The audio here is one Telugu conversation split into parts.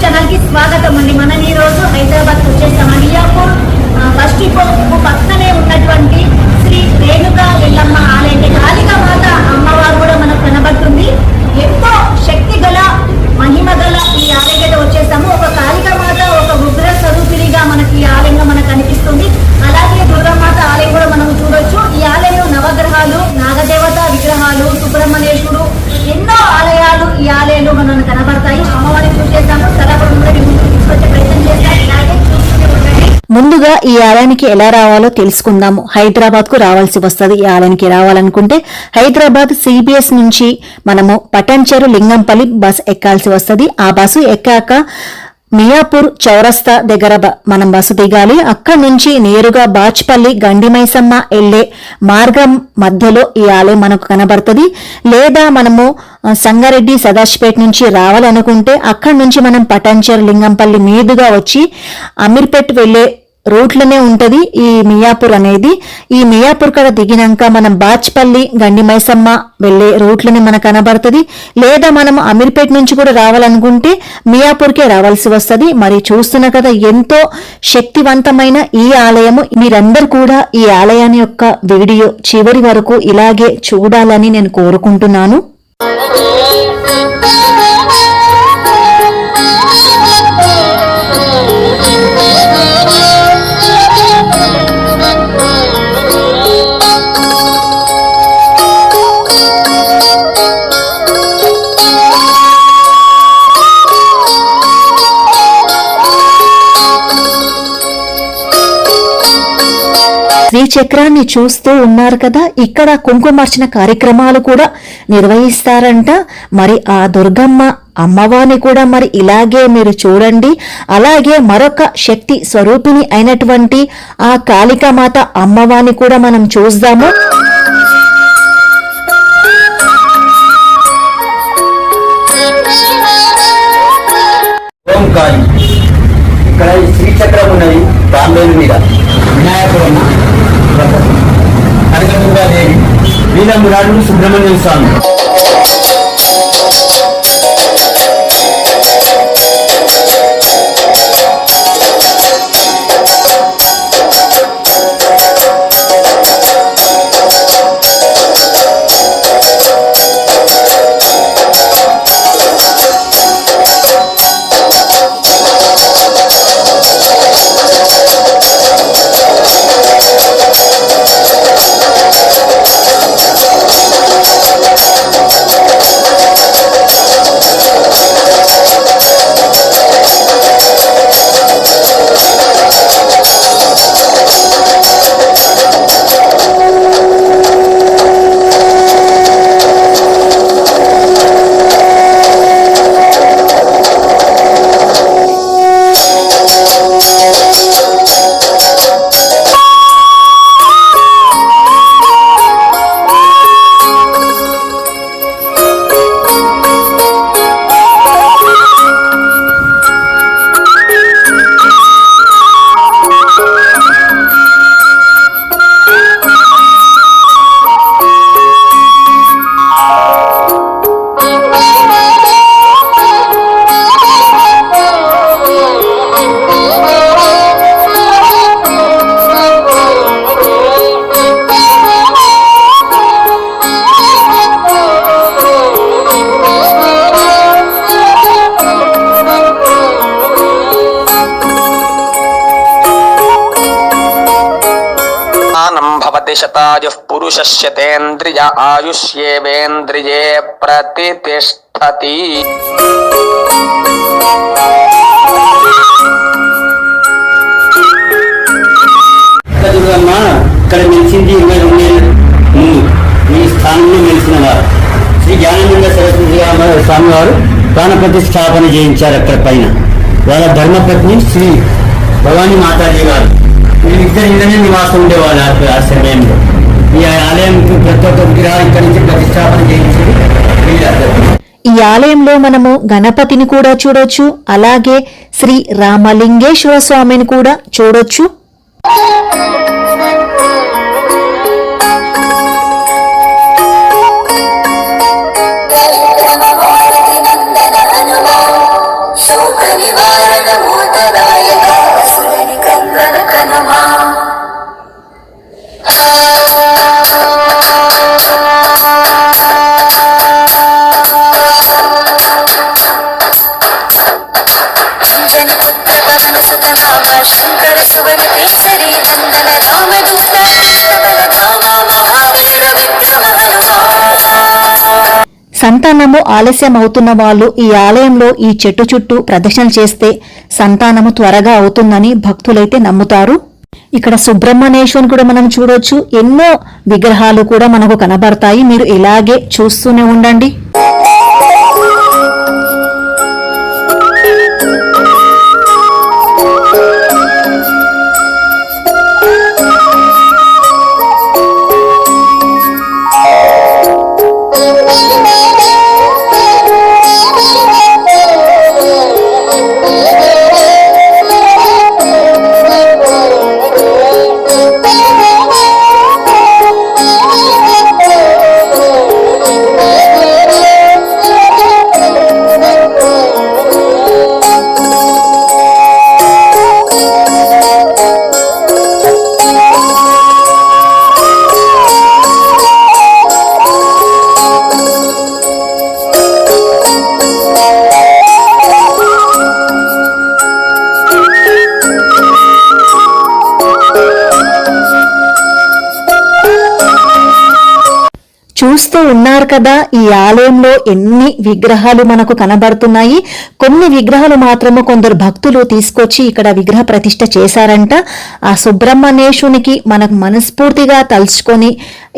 యూట్యూబ్ ఛానల్కి స్వాగతం అండి. మనం ఈ రోజు హైదరాబాద్ వచ్చేసాం. అలియాపూర్ బస్ డిపో పక్కనే ఉన్నటువంటి శ్రీ రేణుక వెళ్ళమ్మ ఆలయం. కాళికా మాత అమ్మవారు కూడా మనకు కనబడుతుంది. ఎంతో శక్తి గల మహిమ గల ఈ ఆలయం వచ్చేసాము. ఈ ఆలయంలో మనకు కనబడతాయి. అమ్మవారిని చూసేసాము సరఫరా ముందరి ముందు తీసుకొచ్చే ప్రయత్నం చేస్తాం. ఇలాగే చూస్తూనే ఉండండి. ముందుగా ఈ ఆలయానికి ఎలా రావాలో తెలుసుకుందాము. హైదరాబాద్కు రావాల్సి వస్తుంది. ఈ ఆలయానికి రావాలనుకుంటే హైదరాబాద్ సిబిఎస్ నుంచి మనము పటంచెరు లింగంపల్లి బస్ ఎక్కాల్సి వస్తుంది. ఆ బస్సు ఎక్కాక మియాపూర్ చౌరస్తా దగ్గర బ- మనం బస్సు దిగాలి అక్కడి నుంచి నేరుగా బాచ్పల్లి గండిమైసమ్మ వెళ్ళే మార్గం మధ్యలో ఈ ఆలయం మనకు కనబడుతుంది. లేదా మనము సంగారెడ్డి సదాశిపేట నుంచి రావాలనుకుంటే అక్కడి నుంచి మనం పటాన్చర్ లింగంపల్లి మీదుగా వచ్చి అమీర్పేట్ వెళ్ళే రూట్లోనే ఉంటుంది ఈ మియాపూర్ అనేది. ఈ మియాపూర్ కడ దిగినాక మనం బాచ్పల్లి గండి మైసమ్మ వెళ్ళే రూట్లోనే మనకు కనబడుతుంది. లేదా మనం అమీర్పేట్ నుంచి కూడా రావాలనుకుంటే మియాపూర్కే రావాల్సి వస్తుంది. మరి చూస్తున్న కదా ఎంతో శక్తివంతమైన ఈ ఆలయము. మీరందరూ కూడా ఈ ఆలయాన్ని యొక్క వీడియో చివరి వరకు ఇలాగే చూడాలని నేను కోరుకుంటున్నాను. శ్రీచక్రాన్ని చూస్తూ ఉన్నారు కదా ఇక్కడ కుంకుమార్చన కార్యక్రమాలు కూడా నిర్వహిస్తారంట. మరి ఆ దుర్గమ్మ అమ్మవారిని కూడా మరి ఇలాగే మీరు చూడండి. అలాగే మరొక శక్తి స్వరూపిణి అయినటువంటి ఆ కాళికామాత అమ్మవారిని కూడా మనం చూద్దాము ఇక్కడ శ్రీచక్రం ఉన్నది తాంబేలు మీద. వినాయకుడు కనకదుర్గాదేవి వీరమురాడు సుబ్రహ్మణ్యం స్వామి. జ్ఞానం భవతి శతాయుః పురుషస్యతేంద్రియ ఆయుష్యేవేంద్రియే ప్రతిష్టతి ఇక్కడ నిలిచింది ఇరవై రెండేళ్ళ ముందు ఈ స్థానంలో నిలిచిన వారు శ్రీ జ్ఞానానంద సరస్వతి స్వామివారు స్వామి వారు ప్రాణ ప్రతిష్టాపన చేయించారు అక్కడ పైన. వాళ్ళ ధర్మపత్ని శ్రీ భవానీ మాతాజీ గారు. వీళ్ళిద్దరు నివాసం ఉండేవాళ్ళు ఆ- సమయంలో. ఈ ఆలయంకి ప్రతి ఒక్క విగ్రహాలు ఇక్కడి నుంచి ప్రతిష్టాపన చేయించింది ఈ ఆలయంలో మనము గణపతిని కూడా చూడొచ్చు అలాగే శ్రీ రామలింగేశ్వర స్వామిని కూడా చూడొచ్చు. శంకర సువన కేసరి రామదూత మహావీర విక్రమ సంతానము ఆలస్యం అవుతున్న వాళ్ళు ఈ ఆలయంలో ఈ చెట్టు చుట్టూ ప్రదక్షిణ చేస్తే సంతానము త్వరగా అవుతుందని భక్తులైతే నమ్ముతారు. ఇక్కడ సుబ్రహ్మణ్యేశ్వరుని కూడా మనం చూడొచ్చు. ఎన్నో విగ్రహాలు కూడా మనకు కనబడతాయి. మీరు ఇలాగే చూస్తూనే ఉండండి. ఉన్నారు కదా ఈ ఆలయంలో ఎన్ని విగ్రహాలు మనకు కనబడుతున్నాయి? కొన్ని విగ్రహాలు మాత్రము కొందరు భక్తులు తీసుకొచ్చి ఇక్కడ విగ్రహ ప్రతిష్ట చేశారంట. ఆ సుబ్రహ్మణ్యేశునికి మనకు మనస్ఫూర్తిగా తలుచుకొని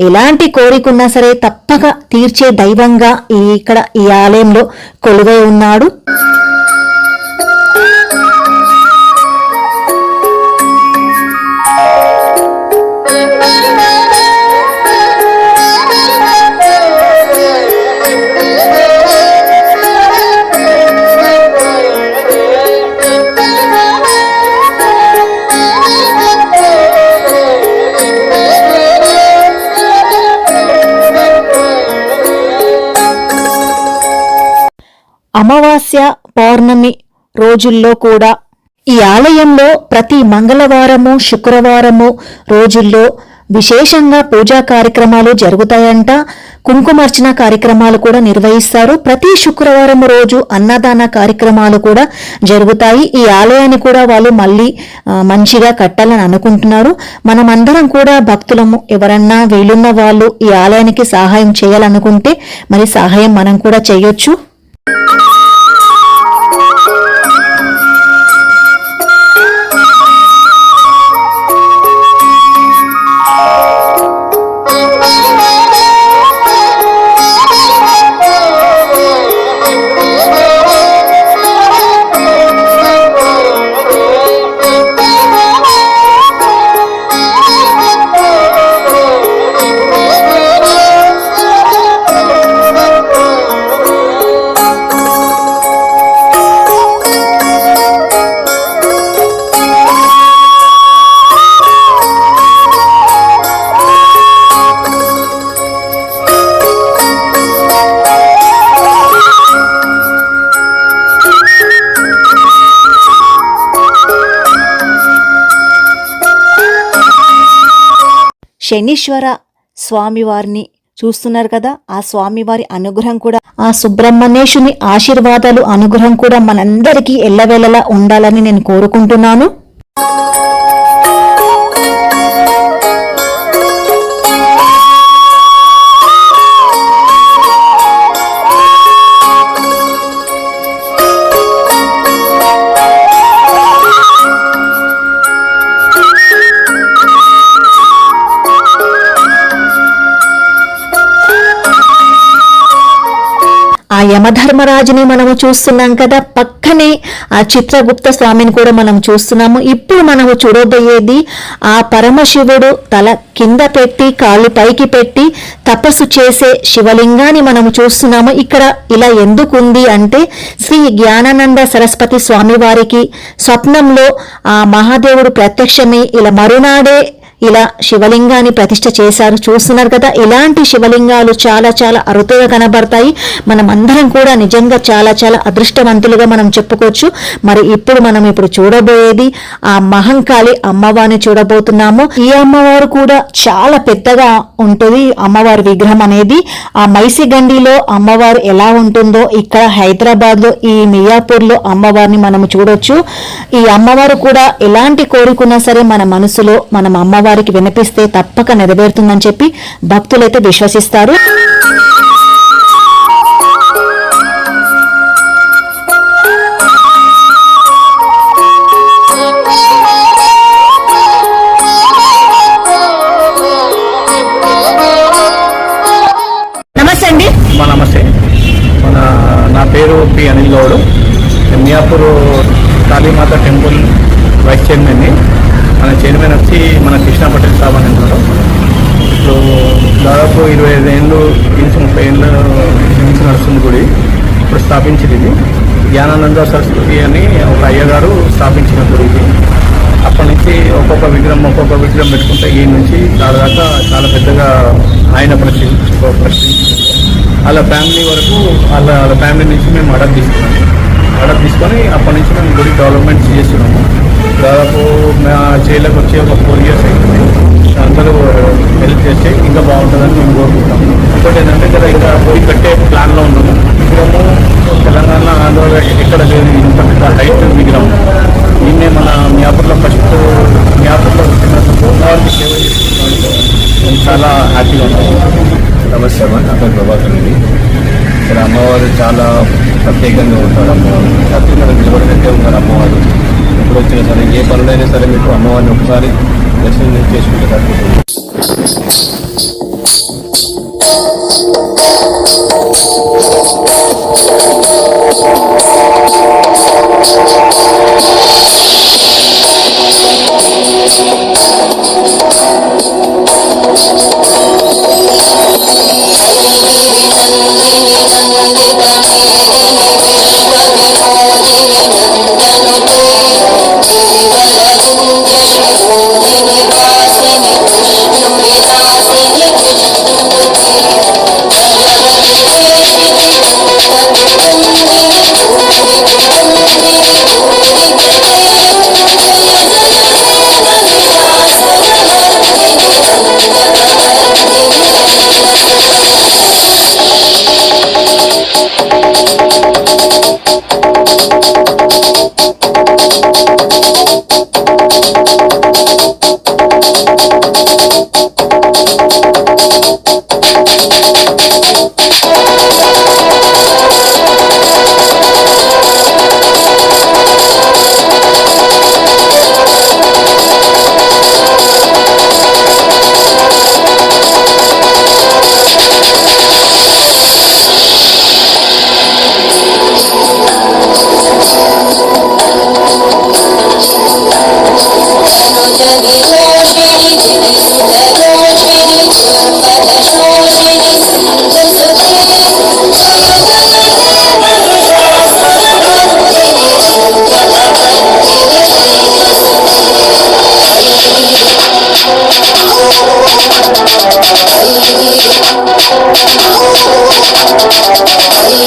ఎలాంటి కోరికున్నా సరే తప్పక తీర్చే దైవంగా ఇక్కడ ఈ ఆలయంలో కొలువై ఉన్నాడు. అమావాస్య పౌర్ణమి రోజుల్లో కూడా ఈ ఆలయంలో ప్రతి మంగళవారము శుక్రవారము రోజుల్లో విశేషంగా పూజా కార్యక్రమాలు జరుగుతాయంట. కుంకుమార్చన కార్యక్రమాలు కూడా నిర్వహిస్తారు. ప్రతి శుక్రవారం రోజు అన్నదాన కార్యక్రమాలు కూడా జరుగుతాయి. ఈ ఆలయాన్ని కూడా వాళ్ళు మళ్ళీ మంచిగా కట్టాలని అనుకుంటున్నారు. మనమందరం కూడా భక్తులము. ఎవరన్నా వీలున్న వాళ్ళు ఈ ఆలయానికి సహాయం చేయాలనుకుంటే మరి సహాయం మనం కూడా చేయొచ్చు. శనీశ్వర స్వామివారిని చూస్తున్నారు కదా. ఆ స్వామివారి అనుగ్రహం కూడా ఆ సుబ్రహ్మణ్యేశుని ఆశీర్వాదాలు అనుగ్రహం కూడా మనందరికీ ఎల్లవేళలా ఉండాలని నేను కోరుకుంటున్నాను. యమధర్మరాజుని మనము చూస్తున్నాం కదా. పక్కనే ఆ చిత్రగుప్త స్వామిని కూడా మనం చూస్తున్నాము. ఇప్పుడు మనము చూడబోయేది ఆ పరమశివుడు తల కింద పెట్టి కాళ్ళు పైకి పెట్టి తపస్సు చేసే శివలింగాన్ని మనము చూస్తున్నాము. ఇక్కడ ఇలా ఎందుకుంది అంటే శ్రీ జ్ఞానానంద సరస్వతి స్వామి వారికి స్వప్నంలో ఆ మహాదేవుడు ప్రత్యక్షమై ఇలా మరునాడే ఇలా శివలింగాన్ని ప్రతిష్ట చేశారు. చూస్తున్నారు కదా ఇలాంటి శివలింగాలు చాలా చాలా అరుదుగా కనబడతాయి. మనం అందరం కూడా నిజంగా చాలా చాలా అదృష్టవంతులుగా మనం చెప్పుకోవచ్చు. మరి ఇప్పుడు మనం ఇప్పుడు చూడబోయేది ఆ మహంకాళి అమ్మవారిని చూడబోతున్నాము. ఈ అమ్మవారు కూడా చాలా పెద్దగా ఉంటుంది అమ్మవారి విగ్రహం అనేది. ఆ మైసిగండిలో అమ్మవారు ఎలా ఉంటుందో ఇక్కడ హైదరాబాద్లో ఈ మియాపూర్లో అమ్మవారిని మనం చూడొచ్చు. ఈ అమ్మవారు కూడా ఎలాంటి కోరుకున్నా సరే మన మనసులో మనం అమ్మవారు వారికి వినిపిస్తే తప్పక నెరవేరుతుందని చెప్పి భక్తులైతే విశ్వసిస్తారు. దాదాపు ఇరవై ఐదు ఏళ్ళు నుంచి ముప్పై ఏళ్ళ నుంచి నడుస్తుంది గుడి. ఇప్పుడు స్థాపించింది ఇది. జ్ఞానానంద సరస్వతి అని ఒక అయ్యగారు స్థాపించిన గుడి ఇది. అప్పటి నుంచి ఒక్కొక్క విగ్రహం ఒక్కొక్క విగ్రహం పెట్టుకుంటే ఈ నుంచి దాదాపు చాలా పెద్దగా ఆయన ప్రతి వాళ్ళ ఫ్యామిలీ వరకు వాళ్ళ వాళ్ళ ఫ్యామిలీ నుంచి మేము అడప్ తీసుకున్నాం. అడప్ తీసుకొని అప్పటి నుంచి మేము గుడి డెవలప్మెంట్ చేస్తున్నాము. దాదాపు మా చేలకు వచ్చి ఒక ఫోర్ ఇయర్స్ అయింది. అందరూ హెల్ప్ చేస్తే ఇంకా బాగుంటుందని మేము కోరుకుంటాం. ఇంకోటి ఏంటంటే ఇక్కడ ఇంకా గుడి కట్టే ప్లాన్లో ఉన్నాము. విగ్రహము తెలంగాణ ఆంధ్రలో ఎక్కడ లేదు ఇంత పెద్ద హైట్ విగ్రహం దీన్నే మన మియాపూర్లో ఫస్ట్ మియాపూర్లో వచ్చినందుకు వారికి సేవ చేస్తున్నాం చాలా హ్యాపీగా ఉన్నాము. నమస్తే అమ్మ నా పేరు ప్రభాకర్ అండి. ఇక్కడ అమ్మవారు చాలా ప్రత్యేకంగా ఉంటారు అమ్మవారు. ప్రత్యేకంగా నిలబడినట్టే ఉన్నారు అమ్మవారు. ఎప్పుడు వచ్చినా సరే ఏ పనులైనా సరే మీకు అమ్మవారిని ఒకసారి 예수님께 주의를 받고.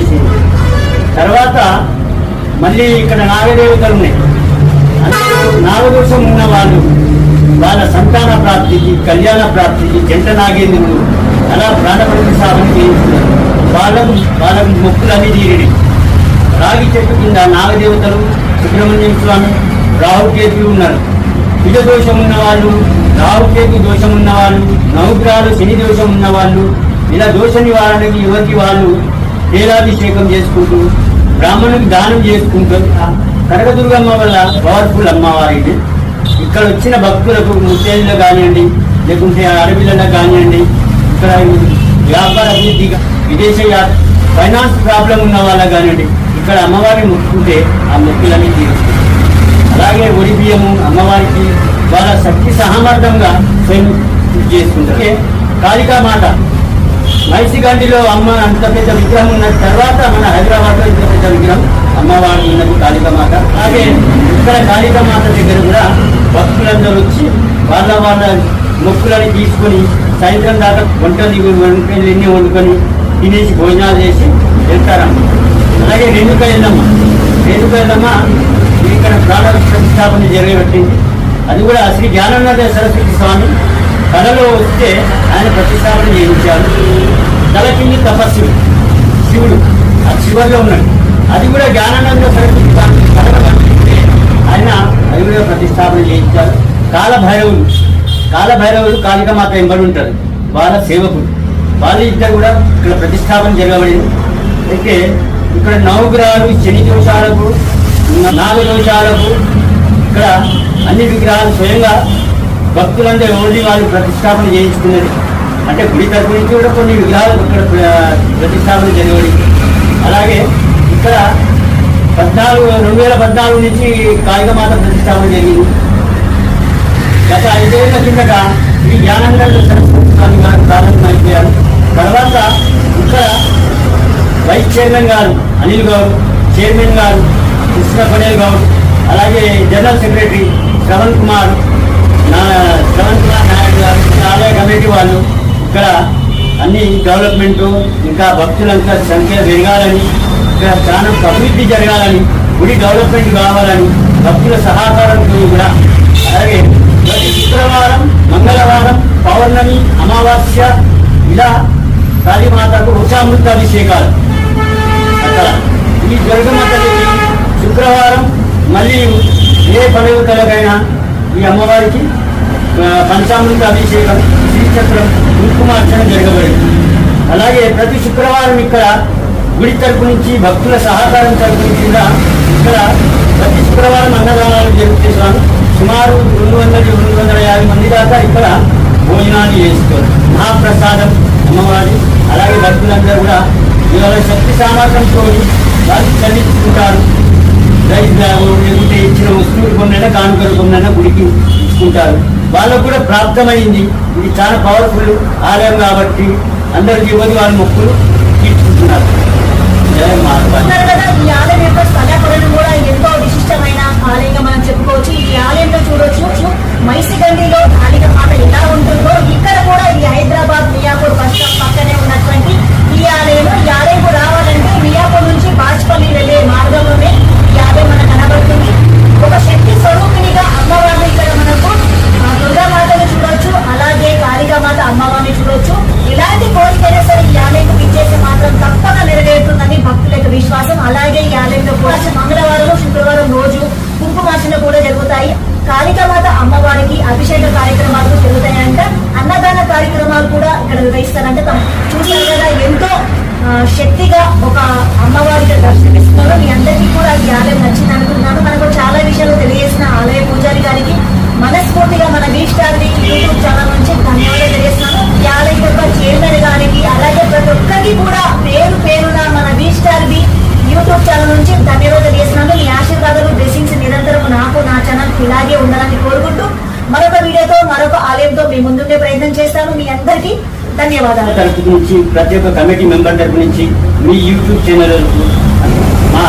చేసింది. తర్వాత మళ్ళీ ఇక్కడ నాగదేవతలు ఉన్నాయి నాగదోషం ఉన్న వాళ్ళు వాళ్ళ సంతాన ప్రాప్తికి కళ్యాణ ప్రాప్తికి జంట నాగేంద్రుడు అలా ప్రాణ ప్రతిష్టాపన చేయించున్నారు వాళ్ళకు వాళ్ళకు మొక్కులన్నీ తీరిడి రాగి చెట్టు కింద నాగదేవతలు సుబ్రహ్మణ్యం స్వామి రాహుకేతులు ఉన్నారు. కుజ దోషం ఉన్న వాళ్ళు రాహుకేతు దోషం ఉన్న వాళ్ళు నవగ్రహాలు శని దోషం ఉన్న వాళ్ళు ఇలా దోష నివారణకి ఎవరికి వాళ్ళు తేలాభిషేకం చేసుకుంటూ బ్రాహ్మణునికి దానం చేసుకుంటూ కనకదుర్గమ్మ వల్ల పవర్ఫుల్ అమ్మవారిని ఇక్కడ వచ్చిన భక్తులకు ముత్తేళ్ళు కానివ్వండి లేకుంటే అడవిలలో కానివ్వండి ఇక్కడ వ్యాపార అభివృద్ధిగా విదేశ ఫైనాన్స్ ప్రాబ్లం ఉన్న వాళ్ళకి కానివ్వండి ఇక్కడ అమ్మవారిని ముట్టుకుంటే ఆ మొక్కులన్నీ తీరుస్తుంది అలాగే ఒడి బియ్యము అమ్మవారికి వాళ్ళ శక్తి సహమర్థంగా స్వయం చేసుకుంటారు. కాళికా మాత మైసిగండిలో అమ్మ అంత పెద్ద విగ్రహం ఉన్న తర్వాత మన హైదరాబాద్లో ఇంత పెద్ద విగ్రహం అమ్మవారి ఉన్నది కాళికమాత. అలాగే ఇక్కడ కాళికమాత దగ్గర కూడా భక్తులందరూ వచ్చి వాళ్ళ వాళ్ళ మొక్కులని తీసుకొని సాయంత్రం దాకా వంటలు వంటలు ఎన్ని వండుకొని తినేసి భోజనాలు చేసి వెళ్తారమ్మ అలాగే రేణుక ఎల్లమ్మ రేణుక ఎల్లమ్మ ఇక్కడ ప్రాణ ప్రతిష్టాపన జరగబెట్టింది. అది కూడా శ్రీ జ్ఞానానంద సరస్వతి స్వామి కళలో వస్తే ఆయన ప్రతిష్టాపన చేయించారు తల కింది తపస్సు. శివుడు ఆ శివర్లో ఉన్నాడు. అది కూడా జ్ఞానానంద సరస్వతి కళలో కనిపిస్తే ఆయన అది కూడా ప్రతిష్టాపన చేయించారు. కాలభైరవులు. కాలభైరవులు కాళికమాత ఎంబడి ఉంటారు. వాళ్ళ సేవకుడు వాళ్ళ ఇద్దరు కూడా ఇక్కడ ప్రతిష్టాపన జరగబడింది. అయితే ఇక్కడ నవగ్రహాలు శని దోషాలకు నాగ దోషాలకు ఇక్కడ అన్ని విగ్రహాలు స్వయంగా భక్తులందరూ ఓన్లీ వాళ్ళు ప్రతిష్టాపన చేయించుకున్నది అంటే గుడి తరపు నుంచి కూడా కొన్ని విగ్రహాలు ఇక్కడ ప్రతిష్టాపన జరగబడింది అలాగే ఇక్కడ పద్నాలుగు రెండు వేల పద్నాలుగు నుంచి కాళికమాత ప్రతిష్టాపన జరిగింది. గత ఐదేళ్ళ కిందట ఈ జ్ఞానంద సరస్వతి స్వామి గారు ప్రారంభమైపోయారు తర్వాత ఇక్కడ వైస్ చైర్మన్ గారు అనిల్ గౌడ్ చైర్మన్ గారు కృష్ణ పటేల్ గౌడ్ అలాగే జనరల్ సెక్రటరీ శ్రవణ్ కుమార్ నా శ్రవణ్ ఆలయ కమిటీ వాళ్ళు. ఇక్కడ అన్ని డెవలప్మెంట్ ఇంకా భక్తులంతా సంఖ్య పెరగాలని ఇక్కడ చాలా అభివృద్ధి జరగాలని గుడి డెవలప్మెంట్ కావాలని భక్తుల సహకారంతో కూడా. అలాగే ప్రతి శుక్రవారం మంగళవారం పౌర్ణమి అమావాస్య ఇలా కాళీమాతకు వృషామృత అభిషేకాలు అక్కడ ఈ దుర్గమ్మ తల్లికి శుక్రవారం మళ్ళీ ఏ పండుగలకైనా ఈ అమ్మవారికి పంచామృత అభిషేకం శ్రీచక్రం కుంకుమార్చన జరగబడింది. అలాగే ప్రతి శుక్రవారం ఇక్కడ గుడి తరపు నుంచి భక్తుల సహకారం తరపు నుంచి కూడా ఇక్కడ ప్రతి శుక్రవారం అన్నదానాలు జరుగుతున్నాను సుమారు రెండు వందల రెండు వందల యాభై మంది దాకా ఇక్కడ భోజనాలు చేస్తారు మహాప్రసాదం అమ్మవారి అలాగే భక్తులందరూ కూడా ఇవాళ శక్తి సామర్థ్యంతో వాళ్ళు చల్లించుకుంటారు రైస్ ఇచ్చిన వస్తువులు కొన్నైనా కానుకలు కొన్నైనా గుడికి ఇచ్చుకుంటారు. వాళ్ళకు కూడా ప్రాప్తమైంది. ఇది చాలా పవర్ఫుల్ ఆలయం కాబట్టి అందరి ఇవ్వదు వాళ్ళ మొక్కులు తీర్చుకుంటున్నారు. ఈ ఆలయం యొక్క స్థలపురం కూడా ఎంతో విశిష్టమైన ఆలయంగా మనం చెప్పుకోవచ్చు. ఈ ఆలయంలో చూడొచ్చు. మైసిగండిలో కాళిక పాట ఎలా ఉంటుందో ఇక్కడ కూడా ఈ హైదరాబాద్ మియాపూర్ బస్ పక్కనే ఉన్నటువంటి ఈ ఆలయం ఈ ఆలయంకు రావాలంటే మియాపూర్ నుంచి బాజ్పల్లి వెళ్ళి మార్గంలోనే ఈ ఆలయం మనకు కనబడుతుంది ఒక శక్తి స్వరూపిణిగా అమ్మవారిని ఇక్కడ మనకు ఆ, దుర్గామాతను చూడొచ్చు అలాగే కాళికామాత అమ్మవారిని చూడొచ్చు. ఇలాంటి కోరికైనా సరే ఈ ఆలయంకు విచ్చేసి మాత్రం తప్పక నెరవేరుతుందని భక్తుల యొక్క విశ్వాసం. అలాగే ఈ ఆలయంలో కూడా మంగళవారం శుక్రవారం రోజు కుంకుమార్చన కూడా జరుగుతాయి. కాళికమాత అమ్మవారికి అభిషేక కార్యక్రమాలు జరుగుతాయంట. అన్నదాన కార్యక్రమాలు కూడా ఇక్కడ నిర్వహిస్తారంట. తమ- చూసిన కదా ఎంతో శక్తిగా ఒక అమ్మవారిగా దర్శనమిస్తున్నారు. మీ అందరికీ కూడా ఈ ఆలయం నచ్చింది అనుకుంటున్నాను మనకు చాలా విషయాలు తెలియజేసిన ఆలయ పూజారి గారికి మనస్ఫూర్తిగా మన వీస్టార్ది యూట్యూబ్ ఛానల్ నుంచి ధన్యవాదాలు తెలియజేస్తున్నాను. ఈ యొక్క చైర్మన్ గారికి అలాగే ప్రతి ఒక్కరికి కూడా పేరు పేరున మన వీస్టార్ది యూట్యూబ్ ఛానల్ నుంచి ధన్యవాదాలు తెలియజేస్తున్నాను. మీ ఆశీర్వాదాలు బ్లెస్సింగ్స్ నిరంతరం నాకు నా ఛానల్ ఇలాగే ఉండాలని కోరుకుంటూ మరొక వీడియోతో మరొక ఆలయంతో మీ ముందుండే ప్రయత్నం చేస్తాను. మీ అందరికీ ధన్యవాదాలు. తరపు నుంచి ప్రతి ఒక్క కమిటీ మెంబర్ తరపు నుంచి మీ యూట్యూబ్ ఛానల్ మా